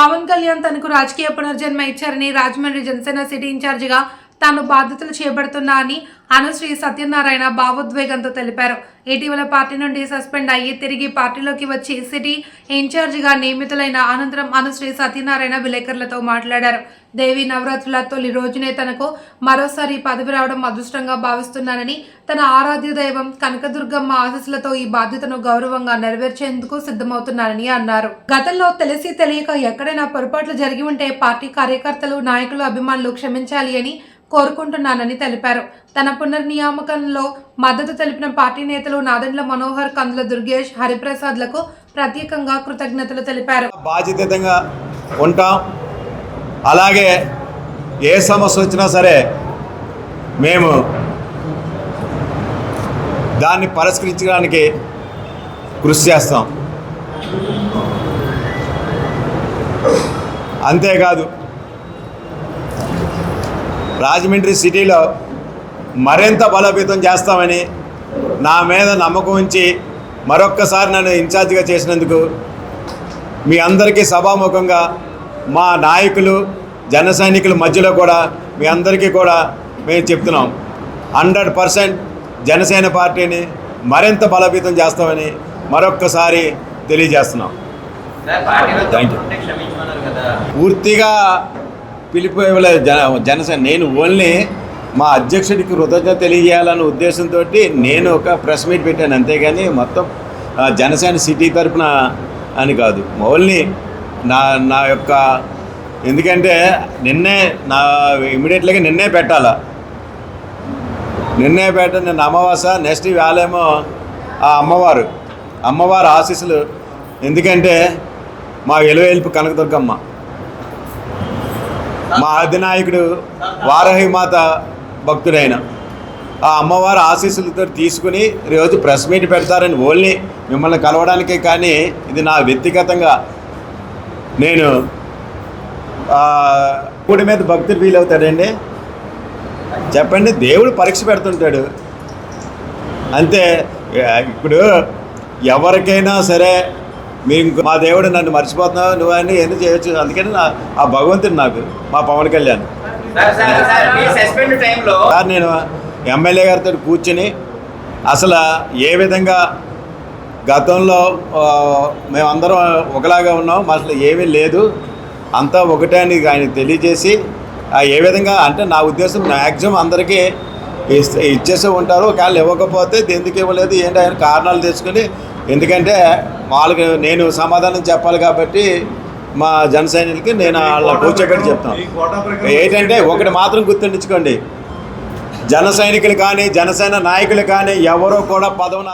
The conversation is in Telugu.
పవన్ కళ్యాణ్ తనకు రాజకీయ పునర్జన్మ ఇచ్చారని రాజమండ్రి జనసేన సిటీ ఇన్ఛార్జిగా తాను బాధ్యతలు చేపడుతున్నా అని అనుశ్రీ సత్యనారాయణ భావోద్వేగంతో తెలిపారు. ఇటీవల పార్టీ నుండి సస్పెండ్ అయ్యి తిరిగి పార్టీలోకి వచ్చి సిటీ ఇన్ఛార్జిగా నియమితులైన అనంతరం అనుశ్రీ సత్యనారాయణ విలేకరులతో మాట్లాడారు. దేవి నవరాత్రుల తొలి రోజునే తనకు మరోసారి పదవి రావడం అదృష్టంగా భావిస్తున్నానని తన ఆరాధ్య దైవం కనకదుర్గమ్మ ఆశస్సులతో ఈ బాధ్యతను గౌరవంగా నెరవేర్చేందుకు సిద్ధమవుతున్నానని అన్నారు. గతంలో తెలిసి తెలియక ఎక్కడైనా పొరపాట్లు జరిగి ఉంటే పార్టీ కార్యకర్తలు నాయకులు అభిమానులు క్షమించాలి అని కోరుకుంటున్నానని తెలిపారు. తన పునర్నియామకంలో మద్దతు తెలిపిన పార్టీ నేతలు నాదండ్ల మనోహర్ కందుల దుర్గేష్ హరిప్రసాద్లకు ప్రత్యేకంగా కృతజ్ఞతలు తెలిపారు. బాధ్యతంగా ఉంటాం. అలాగే ఏ సమస్య వచ్చినా సరే మేము దాన్ని పరిష్కరించడానికి కృషి చేస్తాం. అంతేకాదు రాజమండ్రి సిటీలో మరింత బలోపేతం చేస్తామని నా మీద నమ్మకం ఉంచి మరొక్కసారి నన్ను ఇన్ఛార్జిగా చేసినందుకు మీ అందరికీ సభాముఖంగా మా నాయకులు జన సైనికుల మధ్యలో కూడా మీ అందరికీ కూడా మేము చెప్తున్నాం. హండ్రెడ్ పర్సెంట్ జనసేన పార్టీని మరింత బలోపేతం చేస్తామని మరొక్కసారి తెలియజేస్తున్నాం. క్షమించమన్నారు కదా. పూర్తిగా పిలుపు జన జనసేన నేను ఓన్లీ మా అధ్యక్షుడికి కృతజ్ఞత తెలియజేయాలన్న ఉద్దేశంతో నేను ఒక ప్రెస్ మీట్ పెట్టాను అంతేగాని మొత్తం ఆ, జనసేన సిటీ తరపున అని కాదు. ఓన్లీ నా నా యొక్క ఎందుకంటే నిన్నే నా ఇమీడియట్లీగా నిన్నే పెట్టాలా. నిన్నే పెట్ట నిన్న అమావాస నెక్స్ట్ వేళేమో ఆ అమ్మవారు అమ్మవారు ఆశీస్సులు. ఎందుకంటే మా ఎలువెల్పు కనకదుర్గమ్మ. మా అధినాయకుడు వారహిమాత భక్తుడైన. ఆ అమ్మవారి ఆశీస్సులతో తీసుకుని ఈరోజు ప్రెస్ మీట్ పెడతారని ఓన్లీ మిమ్మల్ని కలవడానికే కానీ ఇది నా వ్యక్తిగతంగా నేను కూడి మీద భక్తులు ఫీల్ అవుతాడండి చెప్పండి దేవుడు పరీక్ష పెడుతుంటాడు. అంతే ఇప్పుడు ఎవరికైనా సరే మీరు ఇంకో- మా దేవుడు నన్ను మర్చిపోతున్నావు నువ్వు అని ఎందుకు చేయొచ్చు? అందుకని నా ఆ భగవంతుడు నాకు మా పవన్ కళ్యాణ్. సార్ నేను ఎమ్మెల్యే గారితో కూర్చుని అసలు ఏ విధంగా గతంలో మేమందరం ఒకలాగా ఉన్నాం అసలు ఏమీ లేదు. అంతా ఒకటే అని ఆయన తెలియజేసి ఏ విధంగా అంటే నా ఉద్దేశం మ్యాక్సిమం అందరికీ ఇస్తే ఇచ్చేసి ఉంటారు. ఒకవేళ ఇవ్వకపోతే ఎందుకు ఇవ్వలేదు ఏంటి ఆయన కారణాలు తెచ్చుకొని ఎందుకంటే వాళ్ళకి నేను సమాధానం చెప్పాలి కాబట్టి మా జన సైనికులకి నేను వాళ్ళ కూర్చోబెట్టి చెప్తాను. ఏంటంటే ఒకటి మాత్రం గుర్తుండించుకోండి. జన సైనికులు కానీ జనసేన నాయకులు కానీ ఎవరో కూడా పదవిని